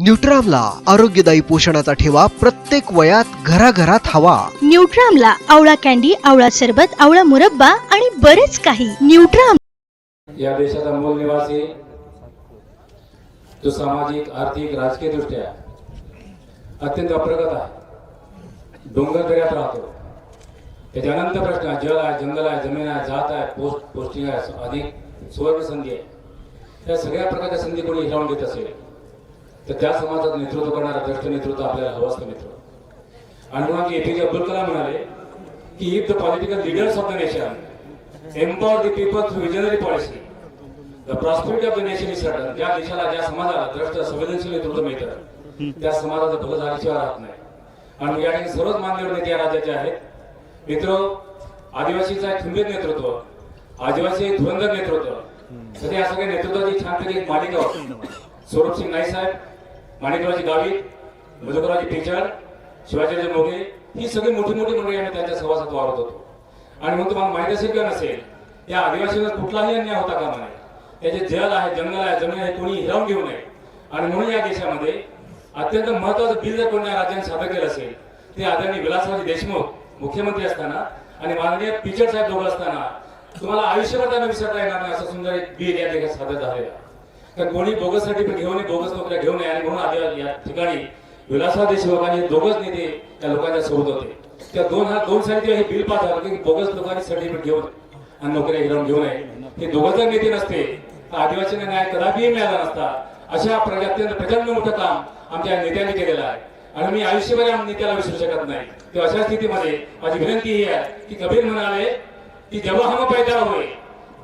न्यूट्रामला आरोग्यदायी पोषणाचा ठेवा प्रत्येक वयात घराघरात हवा. न्यूट्रामला आवळा कॅन्डी आवळा सरबत आवळा मुरब्बा आणि बरेच काही. न्यूट्राम या देशाचा मूल निवासी जो सामाजिक आर्थिक राजकीय दृष्ट्या अत्यंत अप्रगत आहे. डोंगर दऱ्यात राहतो. त्याचे अनंत प्रश्न आहे. जल आहे जंगल आहे जमीन आहे जात आहे पोस्ट पोस्टिंग आहे अधिक सुवर्ण संधी आहे. या सगळ्या प्रकारच्या संधी कोणी हिरावून घेत असेल? तर त्या समाजात नेतृत्व करणारा द्रष्ट नेतृत्व आपल्याला हवं असतं मित्र. आणि मग एपीजे अब्दुल कलाम म्हणाले की if the political leaders of the nation empower the people through visionary policy the prosperity of the nation is certain ज्या देशाला ज्या समाजाला द्रष्ट संवेदनशील नेतृत्व मिळतं त्या समाजाचं भलं झाल्याशिवाय राहत नाही. आणि मग या ठिकाणी सर्वच मान्यवर नेते या राज्याचे आहेत. मित्र आदिवासीचा एक खंबीर नेतृत्व आदिवासी एक धुरंधर नेतृत्व. सध्या या सगळ्या नेतृत्वाची छानपैकी एक मालिका होती. स्वरूप सिंग नाईक साहेब माणिकरावजी गावित मधुकररावजी पिचड शिवाजीराजे मोगे ही सगळी मोठी मोठी मंडळी आम्ही त्यांच्या सहवासात वावरत होतो. आणि म्हणून तुम्हाला माहिती असेल किंवा नसेल या आदिवासींवर कुठलाही अन्याय होता कामा नये त्याचे जल आहे जंगल आहे जमीन आहे कोणी हिरावून घेऊ नये. आणि म्हणून या देशामध्ये अत्यंत महत्वाचं बिल जर कोणत्या राज्याने सादर केलं असेल ते आदरणीय विलासरावजी देशमुख मुख्यमंत्री असताना आणि माननीय पिचर साहेब दोघं असताना तुम्हाला आयुष्यभर त्यांना विसरता येणार नाही असं सुंदर एक बिल या देशात सादर झालेलं तर कोणी बोगस सर्टिफिकेट घेऊ नये बोगस नोकऱ्या घेऊ नये आणि म्हणून आदिवासी या ठिकाणी विलासराव देशमुख आणि दोघच नेते त्या लोकांच्या सोबत होते. त्या दोन हा दोन साली हे बिल पास झालं की बोगस लोकांनी सर्टिफिकेट घेऊन आणि नोकऱ्या हिरावून घेऊ नये हे दोघं जर नेते नसते तर आदिवासींना न्याय कदापिही मिळाला नसता. अशा प्रजात्यंत प्रचंड मोठं काम आमच्या नेत्यांनी केलेलं आहे. आणि मी आयुष्यभर या नेत्याला विसरू शकत नाही. तर अशा स्थितीमध्ये माझी विनंती ही आहे की कबीर म्हणाले की जब हम पैदा होय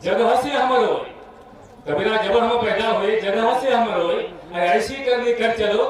जग हसे हम होय कबीरा जब हम पैदा हुए जगह हो से हम रोए ऐसी ऐशी करणी कर चलो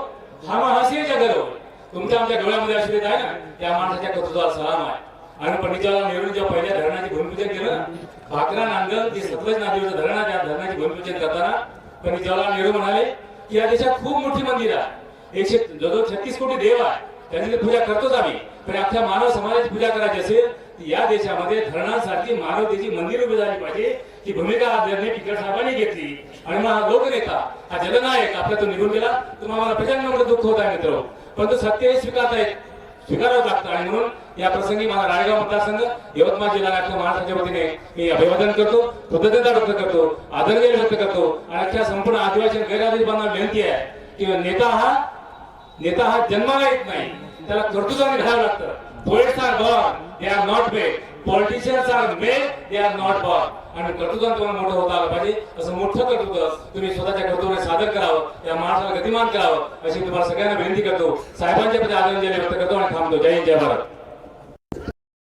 हम हसी जग रोए। तुमच्या आमच्या डोळ्यामध्ये अशी आहे ना त्या माणसाच्या कर्तृत्वाला सलाम आहे आणि पंडित नेहरू जेव्हा पहिल्या धरणाचे भूमिपूजन केलं भाकरा नांदल जे सतलज नदीवरचं धरण आहे त्या धरणाचे भूमिपूजन करताना पंडित नेहरू म्हणाले की या देशात खूप मोठी मंदिर आहे एकशे जवळजवळ छत्तीस कोटी देव आहे त्यांची पूजा करतोच आम्ही पण अख्ख्या मानव समाजाची पूजा करायची असेल या देशामध्ये धरणांसारखी मानवतेची मंदिर उभी झाली पाहिजे ही भूमिका आदरणीय टिकर साहेबांनी घेतली. आणि मग हा लोकनेता हा जगनायक आपल्या तो निघून गेला. तुम्हाला मला प्रचंड मोठं दुःख होत आहे मित्र. परंतु सत्य हे स्वीकारता येत स्वीकारावं लागतं. आणि म्हणून या प्रसंगी मला रायगाव मतदारसंघ यवतमाळ जिल्हा अख्ख्या महाराष्ट्राच्या वतीने मी अभिवादन करतो कृतज्ञता व्यक्त करतो आदरणीय व्यक्त करतो. आणि अख्ख्या संपूर्ण आदिवासी गैरआदिवासी बांधवांना विनंती आहे की नेता हा नेता हा जन्माला येत नाही. त्याला कर्तृत्वाने घडावं लागतं. Poets are born they are not made politicians are made they are not born आणि कर्तृत्वाने तुम्हाला मोठं होता आलं पाहिजे. असं मोठं कर्तृत्व तुम्ही स्वतःच्या कर्तृत्वाने सादर करावं या महाराष्ट्राला गतिमान करावं अशी तुम्हाला सगळ्यांना विनंती करतो. साहेबांच्या प्रति आदरांजली व्यक्त करतो आणि थांबतो. जय हिंद जय भारत.